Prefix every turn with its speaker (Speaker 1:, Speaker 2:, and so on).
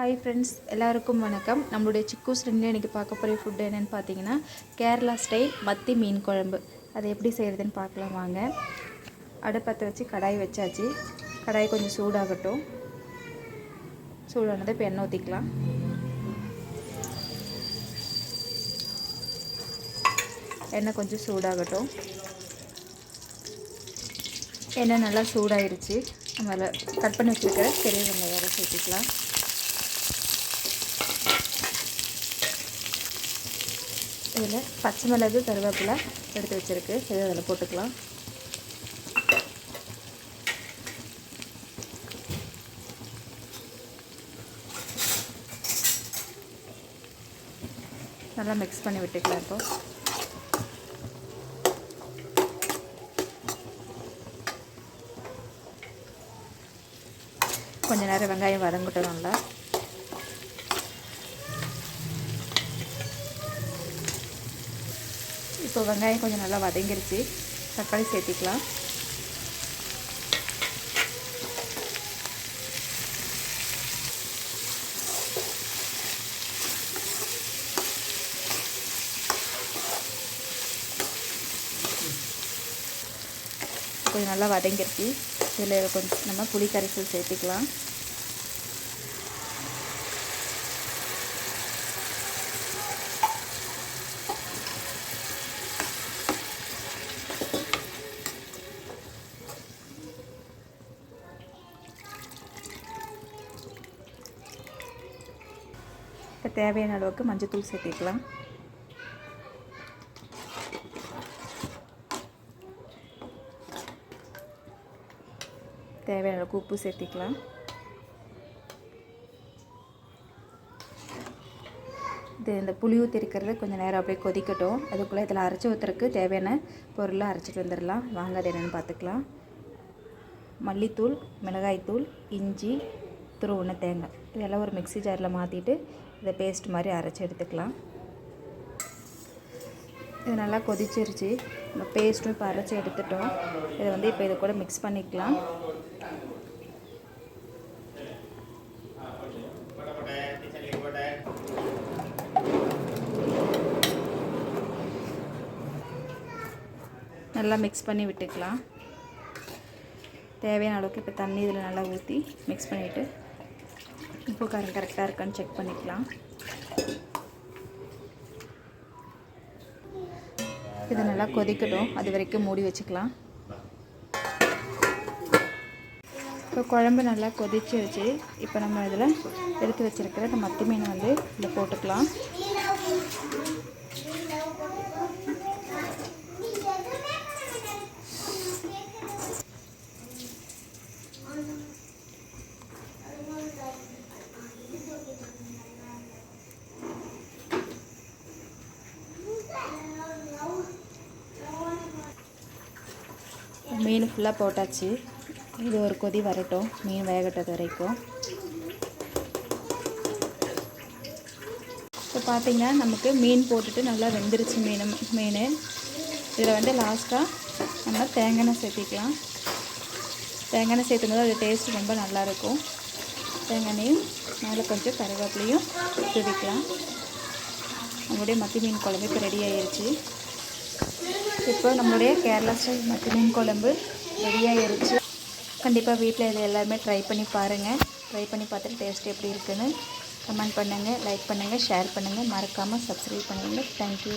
Speaker 1: Hi friends எல்லாருக்கும் வணக்கம். நம்மளுடைய சிக்கூஸ் ரெண்டு இன்றைக்கி பார்க்க போகிற ஃபுட் என்னென்னு பார்த்தீங்கன்னா கேரளா ஸ்டைல் மத்தி மீன் குழம்பு. அதை எப்படி செய்கிறதுன்னு பார்க்கலாம் வாங்க. அடுப்பத்தை வச்சு கடாய் வச்சாச்சு. கடாய் கொஞ்சம் சூடாகட்டும். சூடானதை இப்போ எண்ணெய் ஊற்றிக்கலாம் எண்ணெய் கொஞ்சம் சூடாகட்டும். எண்ணெய் நல்லா சூடாயிருச்சு. நம்ம கட் பண்ணி வச்சுருக்க பெரிய வெங்காயம் சேர்த்துக்கலாம். இதில் பச்சை மிளகு கருவேப்பிலை எடுத்து வச்சுருக்கு. இதை அதில் போட்டுக்கலாம். நல்லா மிக்ஸ் பண்ணி விட்டுக்கலாம் இப்போ. கொஞ்ச நேரம் வெங்காயம் வதங்கட்டும் நல்லா. இப்போ வெங்காயம் கொஞ்சம் நல்லா வதங்கிருச்சு. தக்காளி சேர்த்திக்கலாம். கொஞ்சம் நல்லா வதங்கிருச்சு. இதில் கொஞ்சம் நம்ம புளி கரைசல் சேர்த்திக்கலாம். இப்போ தேவையான அளவுக்கு மஞ்சத்தூள் சேர்த்திக்கலாம். தேவையான அளவுக்கு உப்பு சேர்த்திக்கலாம். இது இந்த புளி ஊற்றிருக்கிறது கொஞ்சம் நேரம் அப்படியே கொதிக்கட்டும். அதுக்குள்ளே இதில் அரைச்சி ஊற்றுறதுக்கு தேவையான பொருளை அரைச்சிட்டு வந்துடலாம். வாங்க அது என்னென்னு பார்த்துக்கலாம். மல்லித்தூள் மிளகாய்த்தூள் இஞ்சி துருவுன தேங்காய். இதெல்லாம் ஒரு மிக்சி ஜாரில் மாற்றிட்டு இதை பேஸ்ட் மாதிரி அரைச்சி எடுத்துக்கலாம். இது நல்லா கொதிச்சிருச்சு. நம்ம பேஸ்ட்டும் இப்போ அரைச்சி எடுத்துட்டோம். இதை வந்து இப்போ இது கூட மிக்ஸ் பண்ணிக்கலாம். நல்லா மிக்ஸ் பண்ணி விட்டுக்கலாம். தேவையான அளவுக்கு இப்போ தண்ணி இதில் நல்லா ஊற்றி மிக்ஸ் பண்ணிவிட்டு உப்பு காரம் கரெக்டாக இருக்கான்னு செக் பண்ணிக்கலாம். இதை நல்லா கொதிக்கட்டும். அது வரைக்கும் மூடி வச்சுக்கலாம். இப்போ குழம்பு நல்லா கொதிச்சிருச்சு இப்போ நம்ம இதில் எடுத்து வச்சுருக்கிற இந்த மத்தி மீன் வந்து இதில் போட்டுக்கலாம். மீன் ஃபுல்லாக போட்டாச்சு. இது ஒரு கொதி வரட்டும். மீன் வேகட்டது வரைக்கும். இப்போ பார்த்திங்கன்னா நமக்கு மீன் போட்டுட்டு நல்லா வெந்துருச்சு மீன் மீன். இதில் வந்து லாஸ்ட்டாக நம்ம தேங்காய் சேர்த்திக்கலாம். தேங்காய் சேர்த்தும்போது அது டேஸ்ட் ரொம்ப நல்லாயிருக்கும். தேங்காயும் மேலே கொஞ்சம் கருவேப்பிலையும் துதிக்கலாம் நம்மளுடைய மத்தி மீன் குழம்பு இப்போ ரெடி ஆயிடுச்சு இப்போ நம்மளுடைய கேரளா ஸ்டைல் மத்தி மீன் குழம்பு ரெடியாகிருச்சு கண்டிப்பாக வீட்டில் இதை எல்லாருமே ட்ரை பண்ணி பாருங்கள் ட்ரை பண்ணி பார்த்துட்டு டேஸ்ட் எப்படி இருக்குன்னு கமெண்ட் பண்ணுங்கள் லைக் பண்ணுங்கள் ஷேர் பண்ணுங்கள் மறக்காமல் சப்ஸ்கிரைப் பண்ணுங்கள் தேங்க்யூ